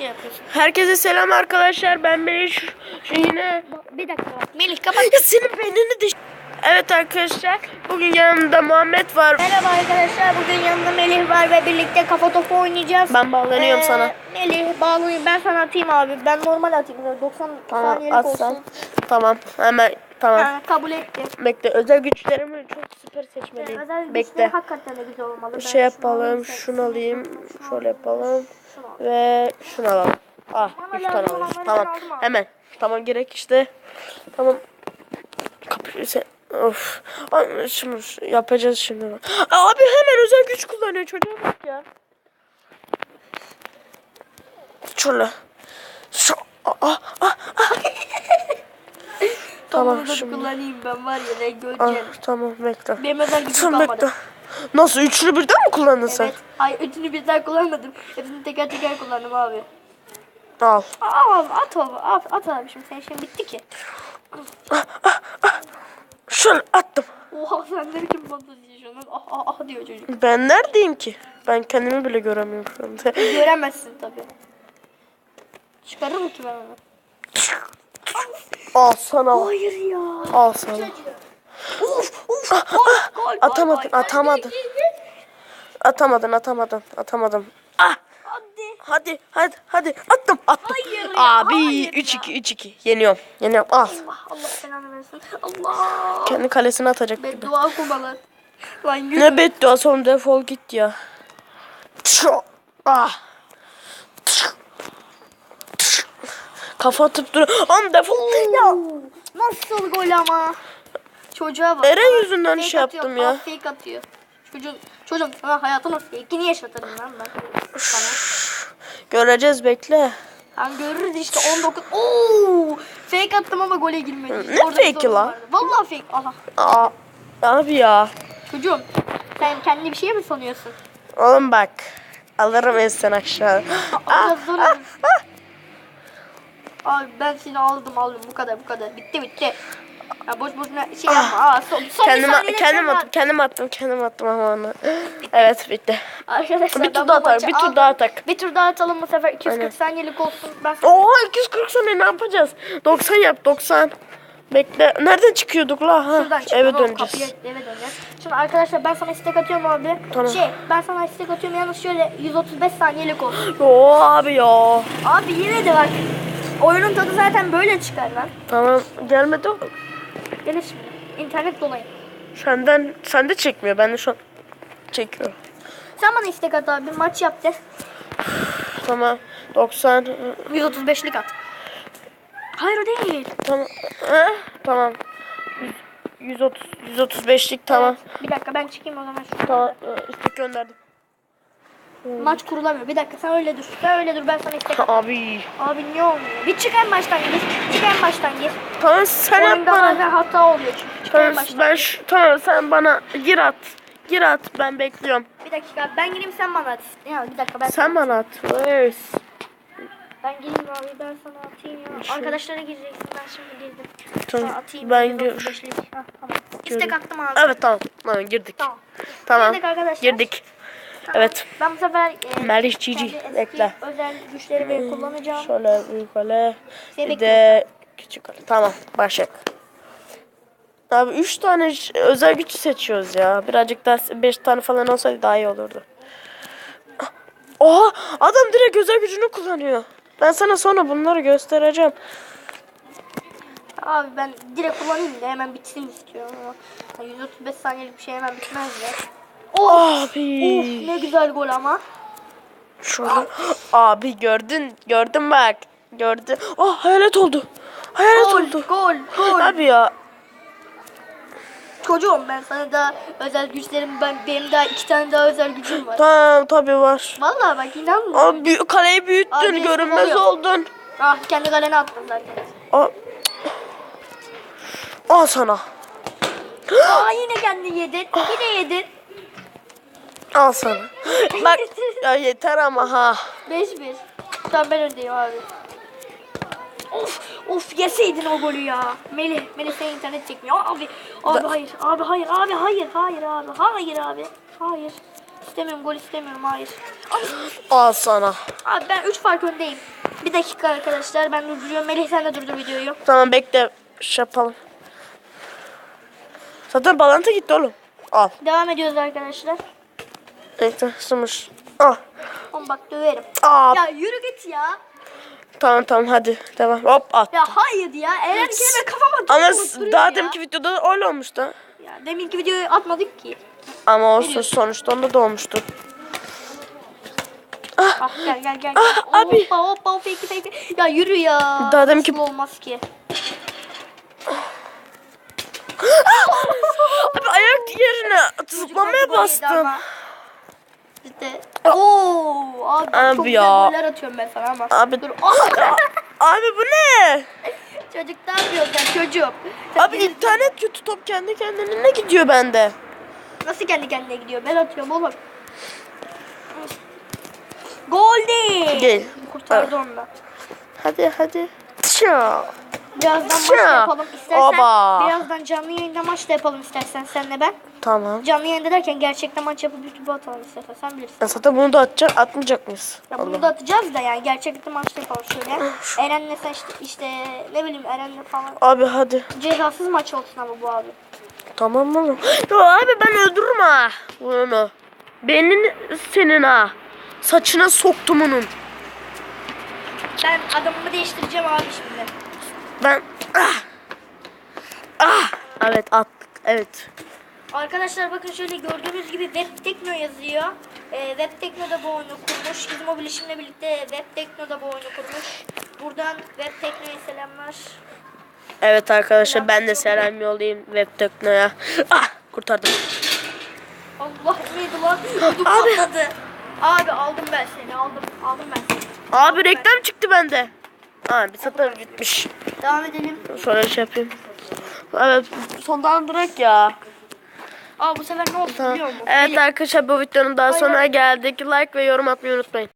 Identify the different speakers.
Speaker 1: şey yapıyorsun.
Speaker 2: Herkese selam arkadaşlar. Ben Melih. Şu, şu yine...
Speaker 1: Bir dakika. Melih kapat.
Speaker 2: Ya senin beynini düş... Evet arkadaşlar. Bugün yanımda Muhammed var.
Speaker 1: Merhaba arkadaşlar. Bugün yanımda Melih var ve birlikte kafa topu oynayacağız.
Speaker 2: Ben bağlanıyorum
Speaker 1: Ee,
Speaker 2: sana.
Speaker 1: Melih bağlayayım. Ben sana atayım abi. Ben normal atayım. Böyle 90
Speaker 2: Tamam
Speaker 1: saniyelik olsun.
Speaker 2: Tamam hemen tamam.
Speaker 1: Ha, kabul etti.
Speaker 2: Bekle özel güçlerimi çok süper
Speaker 1: Özel
Speaker 2: seçmeliyim.
Speaker 1: güçleri
Speaker 2: Bekle.
Speaker 1: hakikaten de güzel olmalı. Ben
Speaker 2: Şey
Speaker 1: şunu
Speaker 2: yapalım. Şunu
Speaker 1: sen-
Speaker 2: alayım.
Speaker 1: şunu
Speaker 2: Şöyle yapalım.
Speaker 1: şunu.
Speaker 2: Ve şunu alalım. Ah
Speaker 1: Bana
Speaker 2: üç tane
Speaker 1: olanları
Speaker 2: Tamam. Hemen. Tamam gerek işte. Tamam. Kapıyı sen... Of. Şimdi yapacağız şimdi. Abi hemen özel güç kullanıyor çocuğa bak ya. Şöyle. Şu. Ah, ah, ah. Tamam,
Speaker 1: Tamam
Speaker 2: şimdi.
Speaker 1: kullanayım ben var ya ne
Speaker 2: Ah, tamam bekle.
Speaker 1: Benim özel gücüm
Speaker 2: Sen
Speaker 1: kalmadı.
Speaker 2: bekle. Nasıl üçlü birden mi kullandın sen?
Speaker 1: Evet. Hayır üçünü birden kullanmadım. Hepsini teker teker kullandım abi.
Speaker 2: Al.
Speaker 1: Aa, at abi, at, at abi şimdi senin işin bitti ki.
Speaker 2: Şöyle attım.
Speaker 1: Oha sen ne biçim fantezi? Ah ah ah diyor çocuk.
Speaker 2: Ben neredeyim ki? Ben kendimi bile göremiyorum şu anda.
Speaker 1: Göremezsin tabii. Çıkarır mı ki ben onu?
Speaker 2: Al sana.
Speaker 1: Hayır ya.
Speaker 2: Al sana.
Speaker 1: Uf uf gol gol.
Speaker 2: Atamadın, atamadın. Atamadın, atamadın, atamadım. Ah!
Speaker 1: Hadi.
Speaker 2: Hadi, hadi, hadi. Attım, attım.
Speaker 1: Hayır ya,
Speaker 2: Abi
Speaker 1: hayır
Speaker 2: 3-2, 3-2. Yeniyorum. Yeniyorum. Al.
Speaker 1: Allah Allah belanı versin. Allah.
Speaker 2: Kendi kalesine atacak gibi.
Speaker 1: Beddua okumalar. Lan yürü.
Speaker 2: Ne beddua son defol git ya. Ah. Kafa atıp dur. An defol ya.
Speaker 1: Nasıl gol ama? Çocuğa bak.
Speaker 2: Eren yüzünden
Speaker 1: Fake
Speaker 2: şey
Speaker 1: atıyor,
Speaker 2: yaptım ya.
Speaker 1: Fake atıyor. Çocuğun, çocuğun sana hayatını fake'ini yaşatırım lan ben. Sana.
Speaker 2: Göreceğiz bekle.
Speaker 1: Ben görürüz işte 19. Oo! Fake attım ama gole girmedi.
Speaker 2: Ne
Speaker 1: Orada
Speaker 2: fake'i lan?
Speaker 1: vardı. Vallahi fake. Aha.
Speaker 2: Aa, abi ya.
Speaker 1: Çocuğum sen kendi bir şey mi sanıyorsun?
Speaker 2: Oğlum bak. Alırım en sen aşağı.
Speaker 1: Alacağız dur. Abi ben seni aldım aldım bu kadar bu kadar. Bitti bitti. Ya boş boşuna şey yapma. Aa, son, son bir
Speaker 2: Kendim,
Speaker 1: saniyede
Speaker 2: kendim, attım, kendim attım, kendim attım ama onu. Evet bitti.
Speaker 1: Arkadaşlar
Speaker 2: Bir tur daha atalım, bir tur daha atak.
Speaker 1: Bir tur daha atalım bu sefer 240
Speaker 2: Aynen.
Speaker 1: saniyelik olsun. Ben
Speaker 2: Oha 240 saniye ne yapacağız? 90 yap 90. Bekle. Nereden çıkıyorduk la? Ha,
Speaker 1: Şuradan
Speaker 2: eve döneceğiz.
Speaker 1: Kapıya, eve döneceğiz. Şimdi arkadaşlar ben sana istek atıyorum abi.
Speaker 2: Tamam.
Speaker 1: Şey ben sana istek atıyorum yalnız şöyle 135 saniyelik olsun.
Speaker 2: Yo abi ya.
Speaker 1: Abi yine de bak. Oyunun tadı zaten böyle çıkar lan.
Speaker 2: Tamam gelmedi o.
Speaker 1: Gelir şimdi. İnternet dolayı.
Speaker 2: Senden sende çekmiyor. Ben de şu an çekiyor.
Speaker 1: Sen bana istek at abi. Maç yap de.
Speaker 2: Tamam. 90.
Speaker 1: 135'lik at. Hayır o değil.
Speaker 2: Tamam. Ha? Tamam. 130 135'lik tamam.
Speaker 1: Evet, Bir dakika ben çıkayım o zaman.
Speaker 2: Tamam. e, istek gönderdim.
Speaker 1: Maç kurulamıyor. Bir dakika sen öyle dur. Sen öyle dur ben sana istek.
Speaker 2: Abi.
Speaker 1: Abi niye olmuyor? Bir çık en baştan gir. Çık en baştan gir.
Speaker 2: Tamam sen at
Speaker 1: Oyunda
Speaker 2: bana.
Speaker 1: bazen hata oluyor çünkü. Çık en
Speaker 2: Tamam,
Speaker 1: baştan.
Speaker 2: ben şu, tamam sen bana gir at. Gir at ben bekliyorum.
Speaker 1: Bir dakika ben gireyim sen bana at. Ya bir dakika ben
Speaker 2: Sen bana at.
Speaker 1: Ben gireyim abi ben sana atayım ya.
Speaker 2: Şu-
Speaker 1: Arkadaşlara gireceksin ben şimdi girdim.
Speaker 2: Tamam.
Speaker 1: Atayım.
Speaker 2: Ben
Speaker 1: 135'lik. Ha, tamam. İstek attım abi.
Speaker 2: Evet tamam. Tamam girdik.
Speaker 1: Tamam.
Speaker 2: Tamam.
Speaker 1: Girdik arkadaşlar.
Speaker 2: Girdik. Evet.
Speaker 1: Ben bu sefer e,
Speaker 2: Melih Cici. Bekle.
Speaker 1: özel güçlerimi kullanacağım.
Speaker 2: Şöyle büyük kale.
Speaker 1: Seni
Speaker 2: Bir de küçük kale. Tamam. Başak. Abi 3 tane özel güç seçiyoruz ya. Birazcık daha 5 tane falan olsaydı daha iyi olurdu. Oha! Adam direkt özel gücünü kullanıyor. Ben sana sonra bunları göstereceğim.
Speaker 1: Abi ben direkt kullanayım da hemen bitsin istiyorum ama yani 135 saniyelik bir şey hemen bitmez ya. Oh!
Speaker 2: Abi.
Speaker 1: Of ne güzel gol ama.
Speaker 2: Şöyle. Abi gördün. Gördün bak. Gördün. Oh hayalet oldu. Hayalet
Speaker 1: Gol,
Speaker 2: oldu.
Speaker 1: gol, gol.
Speaker 2: Abi ya.
Speaker 1: Çocuğum ben sana daha özel güçlerim ben benim daha iki tane daha özel gücüm var.
Speaker 2: Tamam tabii var.
Speaker 1: Vallahi bak inanmıyorum.
Speaker 2: Abi kaleyi büyüttün.
Speaker 1: Abi,
Speaker 2: görünmez oldun.
Speaker 1: Ah kendi kalene attım zaten.
Speaker 2: Aa. Al sana.
Speaker 1: Aa yine kendi yedin. Yine yedin.
Speaker 2: Al sana. Bak ya yeter ama ha.
Speaker 1: 5-1. Tamam ben öndeyim abi. Of of yeseydin o golü ya. Melih, Melih senin internet çekmiyor. Abi, abi hayır, abi hayır, abi hayır, hayır abi, hayır abi, hayır. İstemiyorum gol istemiyorum hayır.
Speaker 2: Al sana.
Speaker 1: Abi ben 3 fark öndeyim. Bir dakika arkadaşlar ben durduruyorum. Melih sen de durdur videoyu.
Speaker 2: Tamam bekle. Şey yapalım. Zaten bağlantı gitti oğlum. Al.
Speaker 1: Devam ediyoruz arkadaşlar.
Speaker 2: Bekle sınmış. Al.
Speaker 1: Oğlum bak döverim.
Speaker 2: Al.
Speaker 1: Ya yürü git ya.
Speaker 2: Tamam tamam hadi. Devam. Hop at.
Speaker 1: Ya hayır ya. Eren kelime kafama
Speaker 2: Ama daha
Speaker 1: ya.
Speaker 2: deminki videoda öyle olmuştu.
Speaker 1: Ya deminki videoyu atmadık ki.
Speaker 2: Ama olsun sonuçta onda da olmuştu.
Speaker 1: Ah gel gel gel.
Speaker 2: Ah,
Speaker 1: gel.
Speaker 2: abi.
Speaker 1: Hoppa hoppa hoppa iki. Ya yürü ya.
Speaker 2: Daha deminki-
Speaker 1: Nasıl olmaz ki.
Speaker 2: Abi ayak yerine zıplamaya bastım.
Speaker 1: Ama. İşte. Oo abi,
Speaker 2: Abi
Speaker 1: çok
Speaker 2: ya.
Speaker 1: güzel goller atıyorum ben sana ama.
Speaker 2: Abi-
Speaker 1: Dur.
Speaker 2: Abi bu ne?
Speaker 1: Çocuk ne yapıyorsun sen çocuğum? Sen
Speaker 2: Abi internet kötü top kendi kendine ne gidiyor bende?
Speaker 1: Nasıl kendi kendine gidiyor? Ben atıyorum oğlum. Gol değil.
Speaker 2: Gel.
Speaker 1: Kurtardı onu da.
Speaker 2: Hadi hadi. Tşa.
Speaker 1: Birazdan maç da yapalım istersen.
Speaker 2: Oba.
Speaker 1: Birazdan canlı yayında maç da yapalım istersen senle ben.
Speaker 2: Tamam.
Speaker 1: Canlı yayında derken gerçekten maç yapıp YouTube'a atalım istersen sen bilirsin.
Speaker 2: Ya zaten bunu da atacak, atmayacak mıyız?
Speaker 1: Ya bunu da atacağız da yani gerçekten maçta yapalım şöyle. Eren'le sen işte, işte ne bileyim Eren'le falan.
Speaker 2: Abi hadi.
Speaker 1: Cezasız maç olsun ama bu abi.
Speaker 2: Tamam oğlum. Ya abi ben öldürürüm ha. Bunu. Benim senin ha. Saçına soktum onun.
Speaker 1: Ben adamımı değiştireceğim abi şimdi.
Speaker 2: Ben ah. Ah. Evet attık. Evet.
Speaker 1: Arkadaşlar bakın şöyle gördüğünüz gibi Web Tekno yazıyor. Ee, Web Tekno da bu oyunu kurmuş. Bizim o bilişimle birlikte Web Tekno da bu oyunu kurmuş. Buradan Web Tekno'ya selamlar.
Speaker 2: Evet arkadaşlar ben de selam yollayayım web teknoya. Ah kurtardım.
Speaker 1: Allah neydi lan? Ödüm
Speaker 2: Abi.
Speaker 1: patladı. Abi aldım ben seni aldım. Aldım ben seni.
Speaker 2: Abi reklam çıktı bende. Ha bir satır bitmiş.
Speaker 1: Devam edelim.
Speaker 2: Sonra şey yapayım. Evet sondan bırak ya.
Speaker 1: Aa bu sefer ne oldu biliyor musun?
Speaker 2: Evet arkadaşlar bu videonun daha sonuna geldik. Like ve yorum atmayı unutmayın.